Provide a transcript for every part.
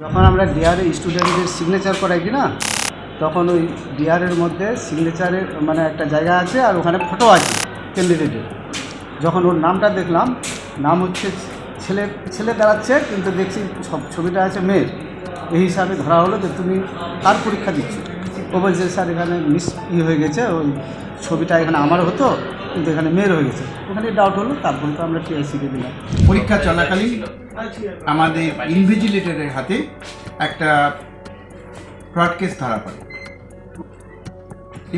যখন আমরা ডিআরএ স্টুডেন্টদের সিগনেচার করাই কি না, তখন ওই ডিআরের মধ্যে সিগনেচারের মানে একটা জায়গা আছে আর ওখানে ফটো আছে ক্যান্ডিডেটের যখন ওর নামটা দেখলাম, নাম হচ্ছে ছেলে ছেলে দাঁড়াচ্ছে কিন্তু দেখছি সব ছবিটা আছে মেয়ের। এই হিসাবে ধরা হলো যে তুমি কার পরীক্ষা দিচ্ছ। ও বলছে, স্যার, এখানে মিস ই হয়ে গেছে, ওই ছবিটা এখানে আমার হতো, কিন্তু এখানে মেয়ের হয়ে গেছে। ওখানে ডাউট হলো, তারপরে তো আমরা টিআইসিকে দিলাম। পরীক্ষা চলাকালীন আমাদের ইনভিজিলেটরের হাতে একটা ফ্রড কেস ধরা পড়ে।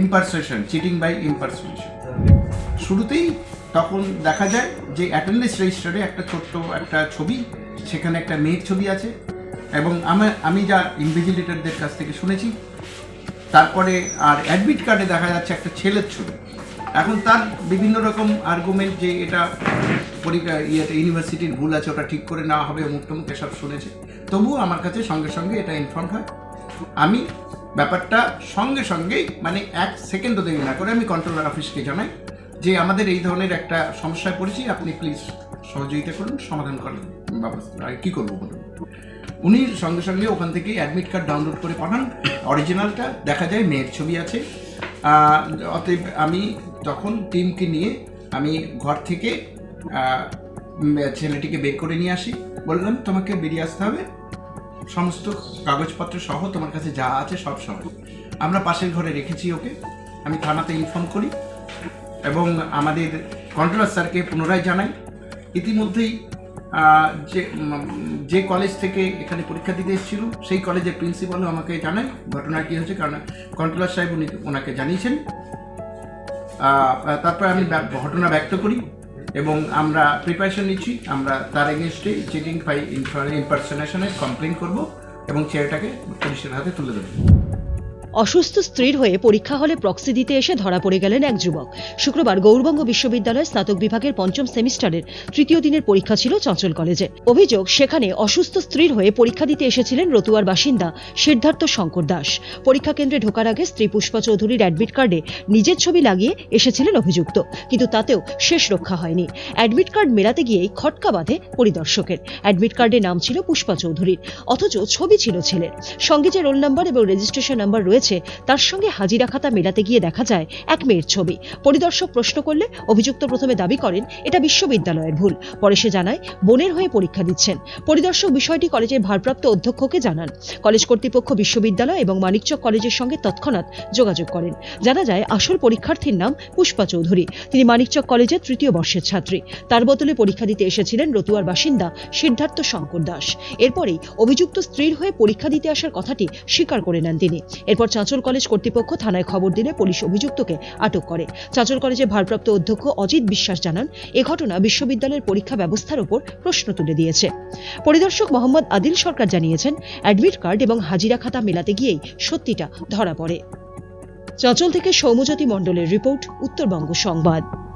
ইম্পারসেশন চিটিং বাই ইম্পারসেশন শুরুতেই তখন দেখা যায় যে অ্যাটেন্ডেন্স রেজিস্টারে একটা ছোট্ট একটা ছবি, সেখানে একটা মেয়ের ছবি আছে। এবং আমি যা ইনভিজিলেটরদের কাছ থেকে শুনেছি তারপরে আর অ্যাডমিট কার্ডে দেখা যাচ্ছে একটা ছেলের ছবি। এখন তার বিভিন্ন রকম আর্গুমেন্ট যে এটা ইয়েতে ইউনিভার্সিটির ভুল আছে, ওটা ঠিক করে নেওয়া হবে মুখ টুমুক এসব শুনেছে। তবুও আমার কাছে সঙ্গে সঙ্গে এটা ইনফর্ম হয়। আমি ব্যাপারটা সঙ্গে সঙ্গেই মানে এক সেকেন্ডও দেরি না করে আমি কন্ট্রোলার অফিসকে জানাই যে আমাদের এই ধরনের একটা সমস্যায় পড়েছি, আপনি প্লিজ সহযোগিতা করুন, সমাধান করেন ব্যবস্থা আর কী করব বলুন? উনি সঙ্গে সঙ্গে ওখান থেকে অ্যাডমিট কার্ড ডাউনলোড করে পাঠান। অরিজিনালটা দেখা যায়, মেয়ের ছবি আছে। অতএব আমি তখন টিমকে নিয়ে আমি ঘর থেকে ছেলেটিকে বের করে নিয়ে আসি। বললাম, তোমাকে বেরিয়ে আসতে হবে। সমস্ত কাগজপত্র সহ তোমার কাছে যা আছে সব সহ। আমরা পাশের ঘরে রেখেছি ওকে। আমি থানাতে ইনফর্ম করি এবং আমাদের কন্ট্রোলার স্যারকে পুনরায় জানাই। ইতিমধ্যেই যে যে কলেজ থেকে এখানে পরীক্ষা দিতে এসেছিল, সেই কলেজের প্রিন্সিপালও আমাকে জানায় ঘটনা কী হয়েছে, কারণ কন্ট্রোলার সাহেব উনি ওনাকে জানিয়েছেন। তারপর আমি ঘটনা ব্যক্ত করি এবং আমরা প্রিপারেশন নিচ্ছি, আমরা তার এগেনস্টে চিটিং বাই ইম্পারসোনেশনের কমপ্লেন করব এবং ছেলেটাকে পুলিশের হাতে তুলে দেবো। অসুস্থ স্ত্রীর হয়ে পরীক্ষা হলে প্রক্সি দিতে এসে ধরা পড়ে গেলেন এক যুবক। শুক্রবার গৌরবঙ্গ বিশ্ববিদ্যালয়ের স্নাতক বিভাগের পঞ্চম সেমিস্টারের তৃতীয় দিনের পরীক্ষা ছিল চঞ্চল কলেজে। অভিযোগ, সেখানে অসুস্থ স্ত্রীর হয়ে পরীক্ষা দিতে এসেছিলেন রতুয়ার বাসিন্দা সিদ্ধার্থ শঙ্কর দাস। পরীক্ষা কেন্দ্রে ঢোকার আগে স্ত্রী পুষ্পা চৌধুরীর অ্যাডমিট কার্ডে নিজের ছবি লাগিয়ে এসেছিলেন অভিযুক্ত, কিন্তু তাতেও শেষ রক্ষা হয়নি। অ্যাডমিট কার্ড মেলাতে গিয়েই খটকা বাঁধে পরিদর্শকের। অ্যাডমিট কার্ডে নাম ছিল পুষ্পা চৌধুরীর, অথচ ছবি ছিল ছেলের। সঙ্গে যে রোল নাম্বার এবং রেজিস্ট্রেশন নাম্বার রয়েছে তার সঙ্গে হাজিরা খাতা মেলাতে গিয়ে দেখা যায় এক মেয়ের ছবি। পরিদর্শক প্রশ্ন করলে অভিযুক্ত প্রথমে দাবি করেন, এটা বিশ্ববিদ্যালয়ের ভুল। পরে সে জানায়, বোনের হয়ে পরীক্ষা দিচ্ছেন। পরিদর্শক বিষয়টি কলেজের ভারপ্রাপ্ত অধ্যক্ষকে জানান। কলেজ কর্তৃপক্ষ বিশ্ববিদ্যালয় এবং মানিকচক কলেজের সঙ্গে তৎক্ষণাৎ যোগাযোগ করেন। জানা যায়, আসল পরীক্ষার্থীর নাম পুষ্পা চৌধুরী। তিনি মানিকচক কলেজের তৃতীয় বর্ষের ছাত্রী। তার বদলে পরীক্ষা দিতে এসেছিলেন রতুয়ার বাসিন্দা সিদ্ধার্থ শঙ্কর দাস। এরপরেই অভিযুক্ত স্ত্রীর হয়ে পরীক্ষা দিতে আসার কথাটি স্বীকার করে নেন তিনি। এরপর চাঁচল কলেজ কর্তৃপক্ষ থানায় খবর দিলে পুলিশ অভিযুক্তকে আটক করে। চাঁচল কলেজের ভারপ্রাপ্ত অধ্যক্ষ অজিত বিশ্বাস জানান, এ ঘটনা বিশ্ববিদ্যালয়ের পরীক্ষা ব্যবস্থার উপর প্রশ্ন তুলে দিয়েছে। পরিদর্শক মোহাম্মদ আদিল সরকার জানিয়েছেন, অ্যাডমিট কার্ড এবং হাজিরা খাতা মেলাতে গিয়েই সত্যিটা ধরা পড়ে। চাঁচল থেকে সৌমজ্যোতি মণ্ডলের রিপোর্ট, উত্তরবঙ্গ সংবাদ।